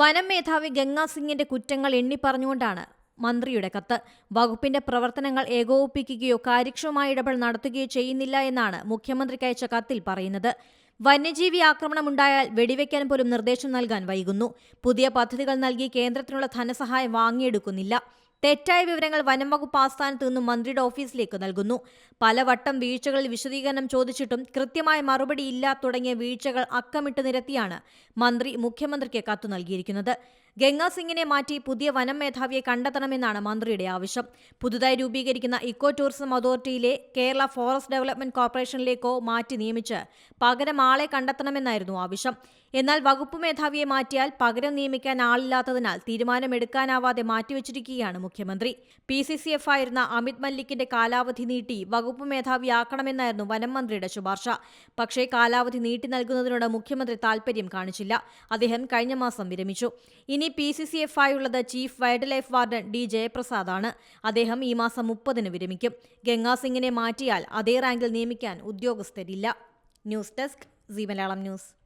വനം മേധാവി ഗംഗാ സിംഗിന്റെ കുറ്റങ്ങൾ എണ്ണിപ്പറഞ്ഞുകൊണ്ടാണ് മന്ത്രിയുടെ കത്ത്. വകുപ്പിന്റെ പ്രവർത്തനങ്ങൾ ഏകോപിപ്പിക്കുകയോ കാര്യക്ഷമമായ ഇടപെടൽ നടത്തുകയോ ചെയ്യുന്നില്ല എന്നാണ് മുഖ്യമന്ത്രിക്ക് അയച്ച കത്തിൽ പറയുന്നത്. വന്യജീവി ആക്രമണമുണ്ടായാൽ വെടിവെക്കാൻ പോലും നിർദ്ദേശം നൽകാൻ വൈകുന്നു. പുതിയ പദ്ധതികൾ നൽകി കേന്ദ്രത്തിനുള്ള ധനസഹായം വാങ്ങിയെടുക്കുന്നില്ല. തെറ്റായ വിവരങ്ങൾ വനം വകുപ്പ് ആസ്ഥാനത്ത് നിന്നും മന്ത്രിയുടെ ഓഫീസിലേക്ക് നൽകുന്നു. പലവട്ടം വീഴ്ചകളിൽ വിശദീകരണം ചോദിച്ചിട്ടും കൃത്യമായ മറുപടി ഇല്ല തുടങ്ങിയ വീഴ്ചകൾ അക്കമിട്ട് നിരത്തിയാണ് മന്ത്രി മുഖ്യമന്ത്രിക്ക് കത്തു നൽകിയിരിക്കുന്നത്. ഗംഗാ സിംഗിനെ മാറ്റി പുതിയ വനം മേധാവിയെ കണ്ടെത്തണമെന്നാണ് മന്ത്രിയുടെ ആവശ്യം. പുതുതായി രൂപീകരിക്കുന്ന ഇക്കോ ടൂറിസം അതോറിറ്റിയിലെ കേരള ഫോറസ്റ്റ് ഡെവലപ്മെന്റ് കോർപ്പറേഷനിലേക്കോ മാറ്റി നിയമിച്ച് പകരം ആളെ കണ്ടെത്തണമെന്നായിരുന്നു ആവശ്യം. എന്നാൽ വകുപ്പ് മേധാവിയെ മാറ്റിയാൽ പകരം നിയമിക്കാൻ ആളില്ലാത്തതിനാൽ തീരുമാനമെടുക്കാനാവാതെ മാറ്റിവെച്ചിരിക്കുകയാണ് മുഖ്യമന്ത്രി. പി സി സി എഫ് ആയിരുന്ന അമിത് മല്ലിക്കിന്റെ കാലാവധി നീട്ടി വകുപ്പ് മേധാവിയാക്കണമെന്നായിരുന്നു വനം മന്ത്രിയുടെ ശുപാർശ. പക്ഷേ കാലാവധി നീട്ടി നൽകുന്നതിനോട് മുഖ്യമന്ത്രി താൽപര്യം കാണിച്ചില്ല. അദ്ദേഹം കഴിഞ്ഞ മാസം വിരമിച്ചു. ഇനി P C C F ആയുള്ളത് chief wild life warden D ജയപ്രസാദാണ്. അദ്ദേഹം ഈ മാസം മുപ്പതിന് വിരമിക്കും. ഗംഗാസിംഗിനെ മാറ്റിയാൽ അതേ റാങ്കിൽ നിയമിക്കാൻ ഉദ്യോഗസ്ഥരില്ല. News desk Zee Malayalam news.